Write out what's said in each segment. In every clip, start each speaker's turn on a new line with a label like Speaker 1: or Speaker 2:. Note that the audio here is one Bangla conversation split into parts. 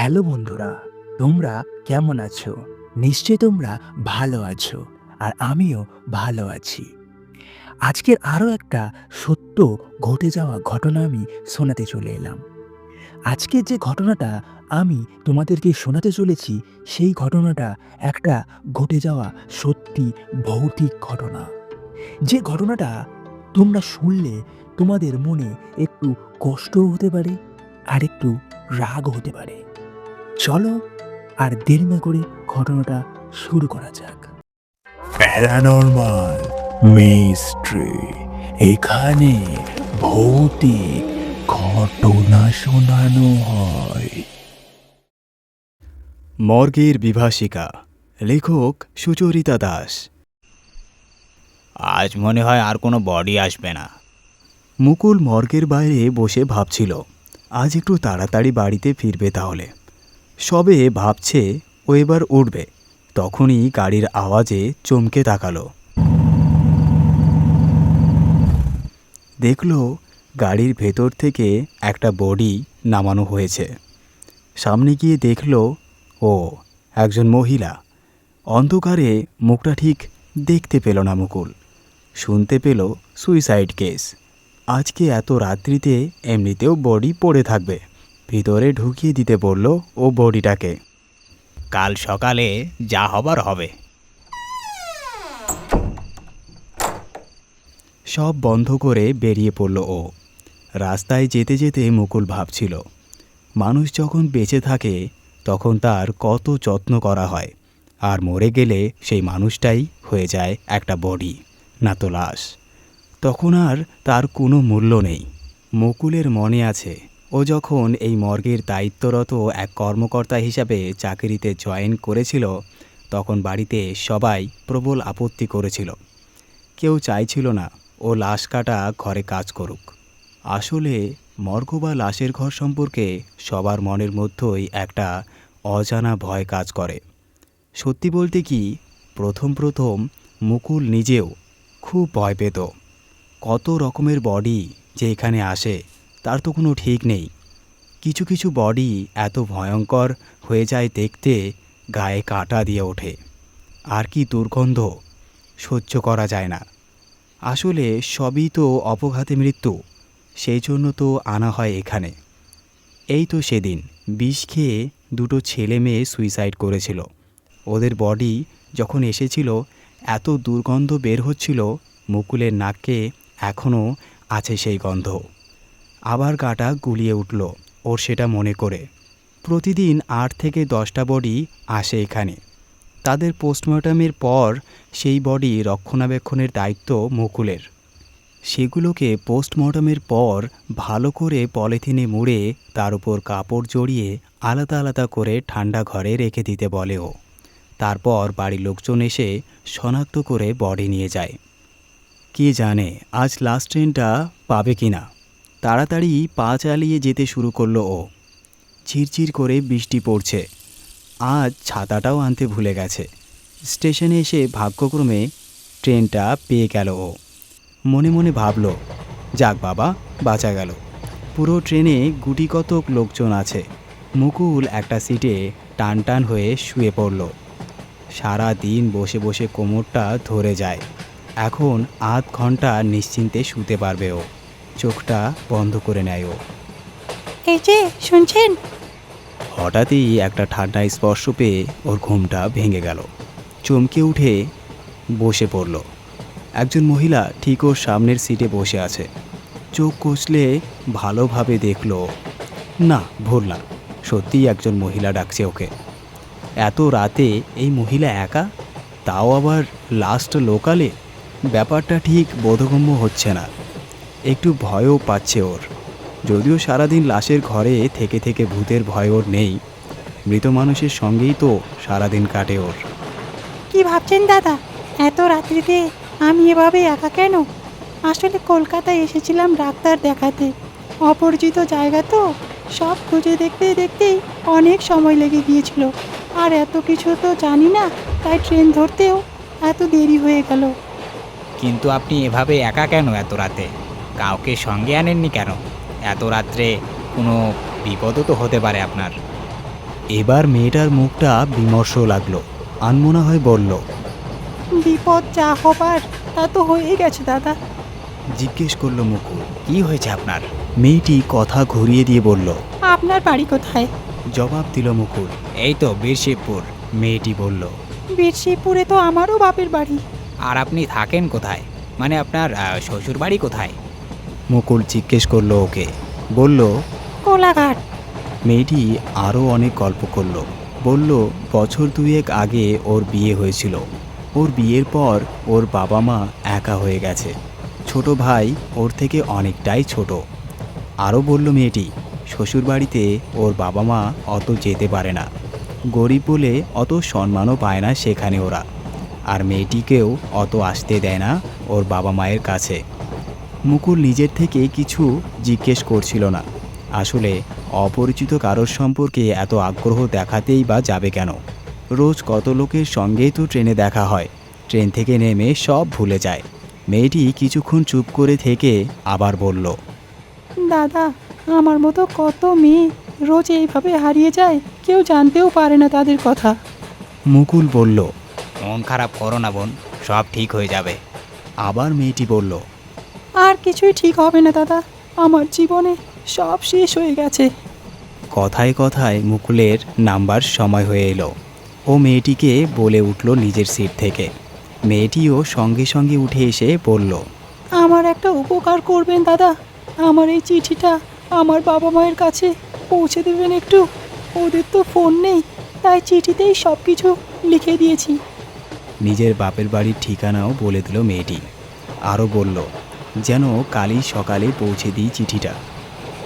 Speaker 1: হ্যালো বন্ধুরা, তোমরা কেমন আছো? নিশ্চয় তোমরা ভালো আছো আর আমিও ভালো আছি। আজকের আরও একটা সত্য ঘটে যাওয়া ঘটনা আমি শোনাতে চলে এলাম। আজকের যে ঘটনাটা আমি তোমাদেরকে শোনাতে চলেছি, সেই ঘটনাটা একটা ঘটে যাওয়া সত্যি ভৌতিক ঘটনা। যে ঘটনাটা তোমরা শুনলে তোমাদের মনে একটু কষ্টও হতে পারে আর একটু রাগ হতে পারে। চলো আর দেরি না করে ঘটনাটা শুরু করা যাক। প্যারানর্মাল মিস্ট্রি এখানে ভৌতিক ঘটনা শোনানো হয়।
Speaker 2: মর্গের বিভাষিকা লেখক সুচরিতা দাস।
Speaker 3: আজ মনে হয় আর কোনো বডি আসবে না।
Speaker 2: মুকুল মর্গের বাইরে বসে ভাবছিল আজ একটু তাড়াতাড়ি বাড়িতে ফিরবে তাহলে। সবে ভাবছে ও এবার উঠবে। তখনই গাড়ির আওয়াজে চমকে তাকালো। দেখল গাড়ির ভেতর থেকে একটা বডি নামানো হয়েছে। সামনে গিয়ে দেখল, ও, একজন মহিলা। অন্ধকারে মুখটা ঠিক দেখতে পেল না মুকুল। শুনতে পেল সুইসাইড কেস। আজকে এত রাত্রিতে এমনিতেও বডি পড়ে থাকবে। ভিতরে ঢুকিয়ে দিতে বলল ও বডিটাকে।
Speaker 3: কাল সকালে যা হবার হবে।
Speaker 2: সব বন্ধ করে বেরিয়ে পড়ল ও। রাস্তায় যেতে যেতে মুকুল ভাবছিল, মানুষ যখন বেঁচে থাকে, তখন তার কত যত্ন করা হয়, আর মরে গেলে সেই মানুষটাই হয়ে যায় একটা বডি, না তো লাশ। তখন আর তার কোনো মূল্য নেই। মুকুলের মনে আছে ও যখন এই মর্গের দায়িত্বরত এক কর্মকর্তা হিসাবে চাকরিতে জয়েন করেছিল, তখন বাড়িতে সবাই প্রবল আপত্তি করেছিল। কেউ চাইছিল না, ও লাশ কাটা ঘরে কাজ করুক। আসলে মর্গ বা লাশের ঘর সম্পর্কে সবার মনের মধ্যেই একটা অজানা ভয় কাজ করে। সত্যি বলতে কি, প্রথম প্রথম মুকুল নিজেও খুব ভয় পেত। কত রকমের বডি যে এখানে আসে তার তো কোনো ঠিক নেই। কিছু কিছু বডি এত ভয়ঙ্কর হয়ে যায় দেখতে গায়ে কাটা দিয়ে ওঠে। আর কি দুর্গন্ধ, সহ্য করা যায় না। আসলে সবই তো অপঘাতে মৃত্যু, সেই জন্য তো আনা হয় এখানে। এই তো সেদিন বিষ খেয়ে দুটো ছেলে মেয়ে সুইসাইড করেছিল। ওদের বডি যখন এসেছিল, এত দুর্গন্ধ বের হচ্ছিল, মুকুলের নাককে এখনও আছে সেই গন্ধ। আবার গাটা গুলিয়ে উঠল, ওর সেটা মনে করে। প্রতিদিন আট থেকে দশটা বডি আসে এখানে। তাদের পোস্টমর্টমের পর সেই বডি রক্ষণাবেক্ষণের দায়িত্ব মুকুলের। সেগুলোকে পোস্টমর্টমের পর ভালো করে পলিথিনে মুড়ে তার উপর কাপড় জড়িয়ে আলাদা আলাদা করে ঠান্ডা ঘরে রেখে দিতে বলে ও। তারপর বাড়ির লোকজন এসে শনাক্ত করে বডি নিয়ে যায়। কে জানে আজ লাস্ট ট্রেনটা পাবে কি না তাড়াতাড়ি পা চালিয়ে যেতে শুরু করল ও। ঝিরঝির করে বৃষ্টি পড়ছে। আজ ছাতাটাও আনতে ভুলে গেছে। স্টেশনে এসে ভাগ্যক্রমে ট্রেনটা পেয়ে গেল ও। মনে মনে ভাবল, যাক বাবা, বাঁচা গেল। পুরো ট্রেনে গুটি কতক লোকজন আছে। মুকুল একটা সিটে টান টান হয়ে শুয়ে পড়ল। সারা দিন বসে বসে কোমরটা ধরে যায়। এখন আধ ঘণ্টা নিশ্চিন্তে শুতে পারবে ও। চোখটা বন্ধ করে নেয় ও।
Speaker 4: এই যে শুনছেন?
Speaker 2: হঠাৎই একটা ঠান্ডা স্পর্শ পেয়ে ওর ঘুমটা ভেঙে গেল। চমকে উঠে বসে পড়ল। একজন মহিলা ঠিক ওর সামনের সিটে বসে আছে। চোখ কষলে ভালোভাবে দেখল না ভুল না সত্যিই একজন মহিলা ডাকছে ওকে। এত রাতে এই মহিলা একা? তাও আবার লাস্ট লোকালে ব্যাপারটা ঠিক বোধগম্য হচ্ছে না। একটু ভয়ও পাচ্ছে ওর। যদিও সারাদিন লাশের ঘরে থেকে থেকে ভূতের ভয় ওর নেই মৃত মানুষের সঙ্গেই তো সারাদিন কাটে ওর।
Speaker 4: কি ভাবছেন দাদা? এত রাত্রিতে আমি এভাবে একা কেন? আসলে কলকাতায় এসেছিলাম ডাক্তার দেখাতে। অপরিচিত জায়গা তো সব খুঁজে দেখতে দেখতেই অনেক সময় লেগে গিয়েছিল। আর এত কিছু তো জানি না তাই ট্রেন ধরতেও এত দেরি হয়ে গেল।
Speaker 3: কিন্তু আপনি এভাবে একা কেন এত রাতে? কাউকে সঙ্গে আনেননি কেন? এত রাত্রে কোনো বিপদও তো হতে পারে আপনার।
Speaker 2: এবার মেয়েটার মুখটা বিমর্ষ লাগল। আনমনা হয়ে বলল
Speaker 4: বিপদ যা হবার তা তো হয়েই গেছে দাদা।
Speaker 2: জিজ্ঞেস করল মুকুল
Speaker 3: কি হয়েছে আপনার?
Speaker 2: মেয়েটি কথা ঘুরিয়ে দিয়ে বলল
Speaker 4: আপনার বাড়ি কোথায়?
Speaker 2: জবাব দিল মুকুল।
Speaker 3: এই তো বীরশিবপুর
Speaker 2: মেয়েটি বলল
Speaker 4: বীরশিবপুরে তো আমারও বাপের বাড়ি।
Speaker 3: আর আপনি থাকেন কোথায়? মানে আপনার শ্বশুর বাড়ি কোথায়?
Speaker 2: মুকুল জিজ্ঞেস করল ওকে। বলল
Speaker 4: কোলাঘাট।
Speaker 2: মেয়েটি আরও অনেক গল্প করল। বলল বছর দুয়েক আগে ওর বিয়ে হয়েছিল। ওর বিয়ের পর ওর বাবা মা একা হয়ে গেছে। ছোট ভাই ওর থেকে অনেকটাই ছোট। আরও বলল মেয়েটি শ্বশুরবাড়িতে ওর বাবা মা অত যেতে পারে না। গরিব বলে অত সম্মানও পায় না সেখানে ওরা। আর মেয়েটিকেও অত আসতে দেয় না ওর বাবা মায়ের কাছে। মুকুল নিজের থেকে কিছু জিজ্ঞেস করছিল না। আসলে অপরিচিত কারোর সম্পর্কে এত আগ্রহ দেখাতেই বা যাবে কেন? রোজ কত লোকের সঙ্গেই তো ট্রেনে দেখা হয়। ট্রেন থেকে নেমে সব ভুলে যায়। মেয়েটি কিছুক্ষণ চুপ করে থেকে আবার বলল
Speaker 4: দাদা আমার মতো কত মেয়ে রোজ এইভাবে হারিয়ে যায় কেউ জানতেও পারে না তাদের কথা।
Speaker 2: মুকুল বলল
Speaker 3: মন খারাপ করো না বোন সব ঠিক হয়ে যাবে।
Speaker 2: আবার মেয়েটি বলল
Speaker 4: আর কিছুই ঠিক হবে না দাদা। আমার জীবনে সব শেষ হয়ে গেছে।
Speaker 2: কথায় কথায় মুকুলের নাম্বার সময় হয়ে এলো। ও মেয়েটিকে বলে উঠল নিজের সিট থেকে। মেয়েটিও সঙ্গে সঙ্গে উঠে এসে বলল
Speaker 4: আমার একটা উপকার করবেন দাদা। আমার এই চিঠিটা আমার বাবা মায়ের কাছে পৌঁছে দেবেন একটু। ওদের তো ফোন নেই তাই চিঠিতেই সব কিছু লিখে দিয়েছি।
Speaker 2: নিজের বাপের বাড়ির ঠিকানাও বলে দিল মেয়েটি। আরও বলল যেন কালই সকালে পৌঁছে দিই চিঠিটা।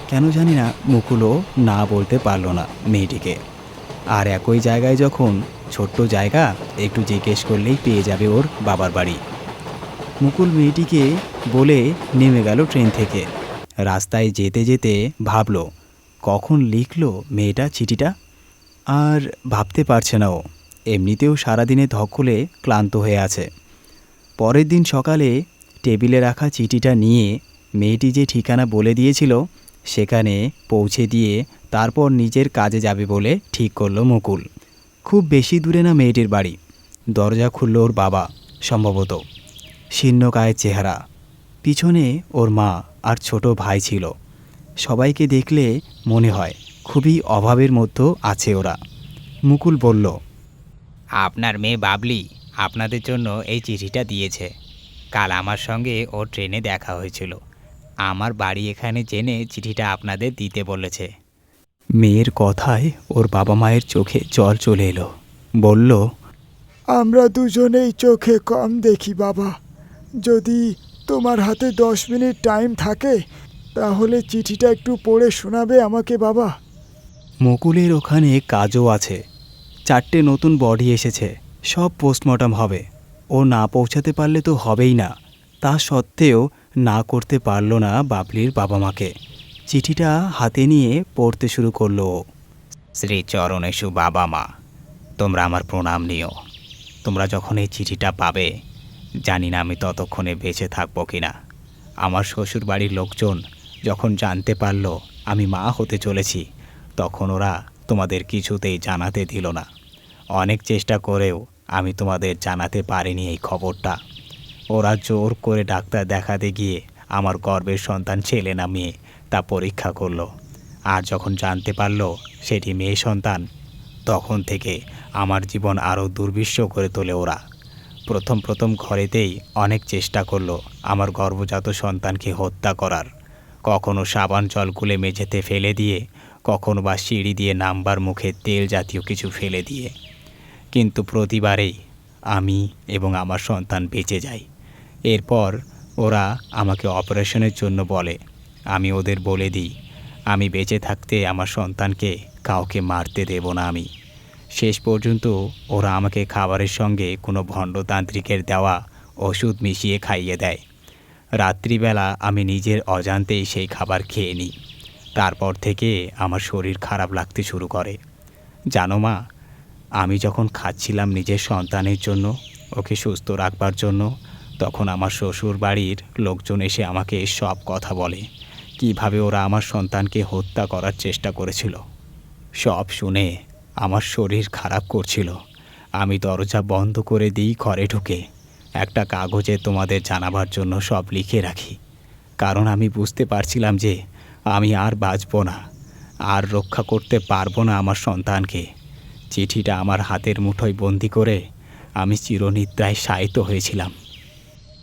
Speaker 2: কেন জানি না, মুকুলও না বলতে পারল না মেয়েটিকে। আর একই জায়গায় যখন ছোট্ট জায়গা, একটু জিজ্ঞেস করলেই পেয়ে যাবে ওর বাবার বাড়ি। মুকুল মেয়েটিকে বলে নেমে গেল ট্রেন থেকে। রাস্তায় যেতে যেতে ভাবলো, কখন লিখলো মেয়েটা চিঠিটা? আর ভাবতে পারছে না ও। এমনিতেও সারাদিনে ধকলে ক্লান্ত হয়ে আছে। পরের দিন সকালে টেবিলে রাখা চিঠিটা নিয়ে মেয়েটি যে ঠিকানা বলে দিয়েছিল, সেখানে পৌঁছে দিয়ে তারপর নিজের কাজে যাবে বলে ঠিক করল মুকুল। খুব বেশি দূরে না মেয়েটির বাড়ি। দরজা খুলল ওর বাবা, সম্ভবত। শীর্ণকায়ের চেহারা। পিছনে ওর মা আর ছোট ভাই ছিল। সবাইকে দেখলে মনে হয় খুবই অভাবের মধ্যে আছে ওরা। মুকুল বলল,
Speaker 3: আপনার মেয়ে বাবলি আপনাদের জন্য এই চিঠিটা দিয়েছে। কাল আমার সঙ্গে ও ট্রেনে দেখা হয়েছিল। আমার বাড়ি এখানে জেনে চিঠিটা আপনাদের দিতে বলেছে।
Speaker 2: মেয়ের কথায় ওর বাবা মায়ের চোখে জল চলে এলো। বলল
Speaker 5: আমরা দুজনেই চোখে কম দেখি বাবা। যদি তোমার হাতে দশ মিনিট টাইম থাকে তাহলে চিঠিটা একটু পড়ে শোনাবে আমাকে বাবা।
Speaker 2: মুকুলের ওখানে কাজও আছে। চারটে নতুন বডি এসেছে। সব পোস্টমর্টম হবে। ও না পৌঁছাতে পারলে তো হবেই না। তা সত্ত্বেও না করতে পারল না বাবলির বাবা মাকে চিঠিটা হাতে নিয়ে পড়তে শুরু করল
Speaker 3: শ্রী চরণেশু বাবা মা তোমরা আমার প্রণাম নিও। তোমরা যখন এই চিঠিটা পাবে, জানি না আমি ততক্ষণে বেঁচে থাকব কি না আমার শ্বশুর বাড়ির লোকজন যখন জানতে পারল আমি মা হতে চলেছি, তখন ওরা তোমাদের কিছুতেই জানাতে দিল না। অনেক চেষ্টা করেও আমি তোমাদের জানাতে পারিনি এই খবরটা। ওরা জোর করে ডাক্তার দেখাতে গিয়ে আমার গর্বের সন্তান ছেলে না মেয়ে, তা পরীক্ষা করল। আর যখন জানতে পারল সেটি মেয়ে সন্তান, তখন থেকে আমার জীবন আরও দুর্বিশ্ব করে তোলে ওরা। প্রথম প্রথম ঘরেতেই অনেক চেষ্টা করল আমার গর্ভজাত সন্তানকে হত্যা করার। কখনো সাবান জল গুলে মেঝেতে ফেলে দিয়ে, কখনো বা সিঁড়ি দিয়ে নাম্বার মুখে তেল জাতীয় কিছু ফেলে দিয়ে। কিন্তু প্রতিবারেই আমি এবং আমার সন্তান বেঁচে যাই। এরপর ওরা আমাকে অপারেশনের জন্য বলে, আমি ওদের বলে দিই, আমি বেঁচে থাকতে আমার সন্তানকে কাউকে মারতে দেব না আমি। শেষ পর্যন্ত ওরা আমাকে খাবারের সঙ্গে কোনো ভণ্ডতান্ত্রিকের দেওয়া ওষুধ মিশিয়ে খাইয়ে দেয়। রাত্রিবেলা আমি নিজের অজান্তেই সেই খাবার খেয়ে নিই। তারপর থেকে আমার শরীর খারাপ লাগতে শুরু করে। জানো মা আমি যখন খাচ্ছিলাম নিজের সন্তানের জন্য, ওকে সুস্থ রাখবার জন্য, তখন আমার শ্বশুর বাড়ির লোকজন এসে আমাকে সব কথা বলে, কীভাবে ওরা আমার সন্তানকে হত্যা করার চেষ্টা করেছিল। সব শুনে আমার শরীর খারাপ করছিল। আমি দরজা বন্ধ করে দিই ঘরে ঢুকে, একটা কাগজে তোমাদের জানাবার জন্য সব লিখে রাখি। কারণ আমি বুঝতে পারছিলাম যে আমি আর বাঁচব না, আর রক্ষা করতে পারব না আমার সন্তানকে। চিঠিটা আমার হাতের মুঠোয় বন্দি করে আমি চিরনিদ্রায় শায়িত হয়েছিলাম।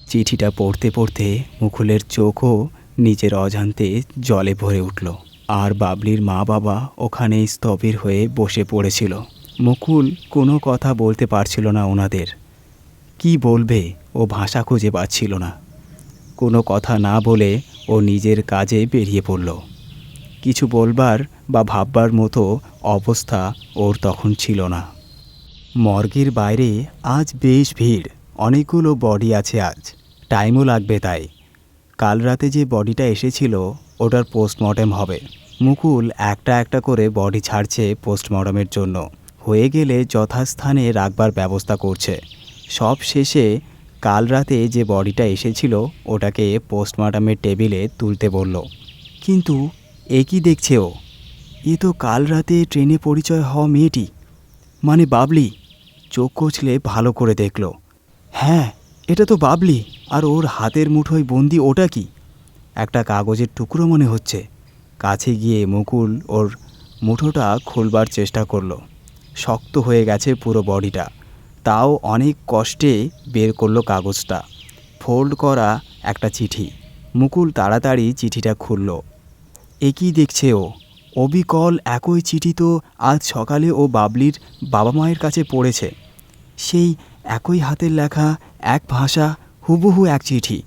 Speaker 2: চিঠিটা পড়তে পড়তে মুকুলের চোখও নিজের অজান্তে জলে ভরে উঠল। আর বাবলির মা বাবা ওখানে স্থবির হয়ে বসে পড়েছিল। মুকুল কোনো কথা বলতে পারছিল না ওনাদের। কি বলবে? ও ভাষা খুঁজে পাচ্ছিল না। কোনো কথা না বলে ও নিজের কাজে বেরিয়ে পড়ল। কিছু বলবার বা ভাববার মতো অবস্থা ওর তখন ছিল না। মর্গের বাইরে আজ বেশ ভিড়, অনেকগুলো বডি আছে আজ টাইমও লাগবে তাই। কাল রাতে যে বডিটা এসেছিল, ওটার পোস্টমর্টেম হবে। মুকুল একটা একটা করে বডি ছাড়ছে পোস্টমর্টমের জন্য। হয়ে গেলে যথাস্থানে রাখবার ব্যবস্থা করছে। সব শেষে কাল রাতে যে বডিটা এসেছিল, ওটাকে পোস্টমর্টমের টেবিলে তুলতে বলল। কিন্তু এ কি দেখছে ও। এ তো কাল রাতে ট্রেনে পরিচয় হওয়া মেয়েটি। মানে বাবলি। চোখ কচলে ভালো করে দেখল। হ্যাঁ এটা তো বাবলি। আর ওর হাতের মুঠোয় বন্দি ওটা কি? একটা কাগজের টুকরো মনে হচ্ছে। কাছে গিয়ে মুকুল ওর মুঠোটা খুলবার চেষ্টা করল। শক্ত হয়ে গেছে পুরো বডিটা। তাও অনেক কষ্টে বের করল কাগজটা। ফোল্ড করা একটা চিঠি। মুকুল তাড়াতাড়ি চিঠিটা খুলল। এ কী দেখছে ও। অবিকল একই চিঠি তো আজ সকালে ও বাবলির বাবা মায়ের কাছে পড়েছে। সেই একই হাতের লেখা, এক ভাষা, হুবহু এক চিঠি।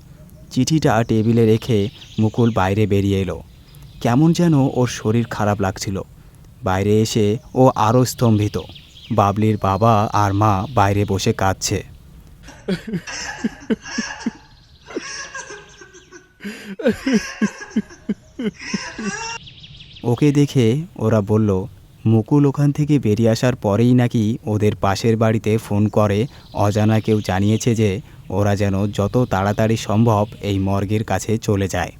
Speaker 2: চিঠিটা টেবিলে রেখে মুকুল বাইরে বেরিয়ে এলো। কেমন যেন ওর শরীর খারাপ লাগছিল। বাইরে এসে ও আরও স্তম্ভিত। বাবলির বাবা আর মা বাইরে বসে কাঁদছে। ওকে দেখে ওরা বলল, মুকুল ওখান থেকে বেরিয়ে আসার পরেই নাকি ওদের পাশের বাড়িতে ফোন করে। অজানা কেউ জানিয়েছে যে ওরা যেন যত তাড়াতাড়ি সম্ভব এই মর্গের কাছে চলে যায়।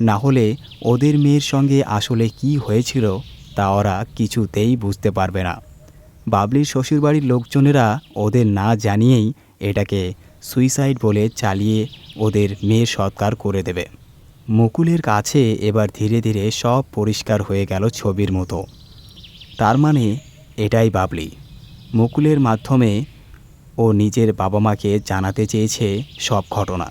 Speaker 2: না হলে ওদের মেয়ের সঙ্গে আসলে কি হয়েছিল তা ওরা কিছুতেই বুঝতে পারবে না। বাবলির শ্বশুরবাড়ির লোকজনেরা ওদের না জানিয়েই এটাকে সুইসাইড বলে চালিয়ে ওদের মেয়ের সৎকার করে দেবে। মুকুলের কাছে এবার ধীরে ধীরে সব পরিষ্কার হয়ে গেল ছবির মতো। তার মানে এটাই বাবলি। মুকুলের মাধ্যমে ও নিজের বাবা মাকে জানাতে চেয়েছে সব ঘটনা,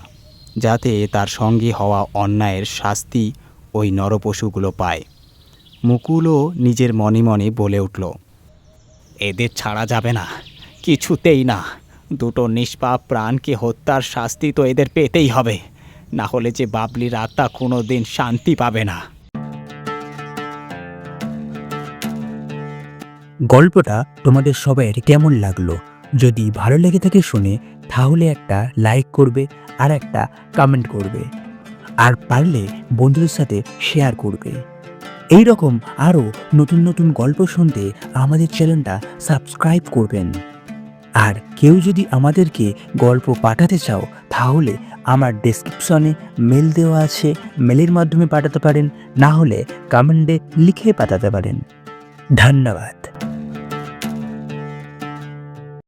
Speaker 2: যাতে তার সঙ্গে হওয়া অন্যায়ের শাস্তি ওই নরপশুগুলো পায়। মুকুলও নিজের মনে মনে বলে উঠল,
Speaker 3: এদের ছাড়া যাবে না, কিছুতেই না। দুটো নিষ্পাপ প্রাণকে হত্যার শাস্তি তো এদের পেতেই হবে। না হলে যে বাবলির আত্মা কোনো দিন শান্তি পাবে না।
Speaker 1: গল্পটা তোমাদের সবাইয়ের কেমন লাগল? যদি ভালো লেগে থাকে শুনে, তাহলে একটা লাইক করবে আর একটা কমেন্ট করবে। আর পারলে বন্ধুদের সাথে শেয়ার করবে। এই রকম আরও নতুন নতুন গল্প শুনতে আমাদের চ্যানেলটা সাবস্ক্রাইব করবেন। আর কেউ যদি আমাদেরকে গল্প পাঠাতে চাও, তাহলে আমার ডেসক্রিপশনে মেল দেওয়া আছে। মেলের মাধ্যমে পাঠাতে পারেন, না হলে কমেন্টে লিখে পাঠাতে পারেন। ধন্যবাদ।